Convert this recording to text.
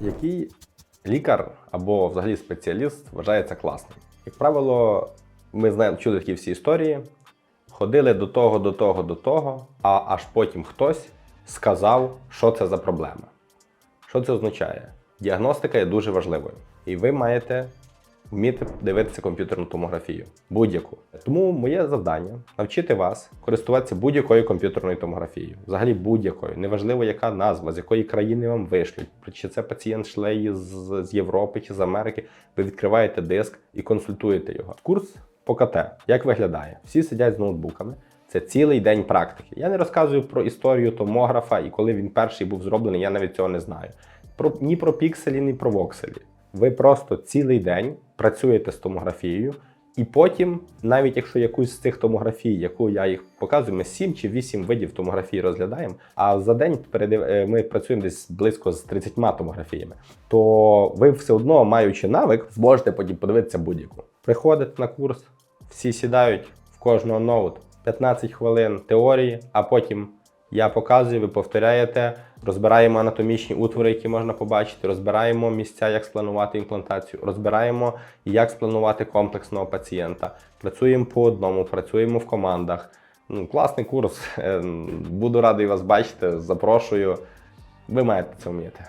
Який лікар або взагалі спеціаліст вважається класним? Як правило, ми знаємо, чули такі всі історії, ходили до того, до того, до того, а аж потім хтось сказав, що це за проблема. Що це означає? Діагностика є дуже важливою, і ви маєте вміти дивитися комп'ютерну томографію. Будь-яку. Тому моє завдання навчити вас користуватися будь-якою комп'ютерною томографією. Взагалі будь-якою. Неважливо, яка назва, з якої країни вам вишлють. Чи це пацієнт шлеї з, з Європи чи з Америки. Ви відкриваєте диск і консультуєте його. Курс по КТ. Як виглядає? Всі сидять з ноутбуками. Це цілий день практики. Я не розказую про історію томографа і коли він перший був зроблений, я навіть цього не знаю. Про, ні про пікселі, ні про вокселі. Ви просто цілий день працюєте з томографією, і потім, навіть якщо якусь з цих томографій, яку я їх показую, ми 7 чи 8 видів томографії розглядаємо. А за день е, ми працюємо десь близько з 30 томографіями. То ви все одно, маючи навик, зможете потім подивитися будь-яку. Приходите на курс, всі сідають в кожного ноут 15 хвилин теорії, а потім я показую, ви повторяєте, розбираємо анатомічні утвори, які можна побачити, розбираємо місця, як спланувати імплантацію, розбираємо, як спланувати комплексного пацієнта. Працюємо по одному, працюємо в командах. Ну, класний курс. Е, Буду радий вас бачити. Запрошую. Ви маєте це вміти.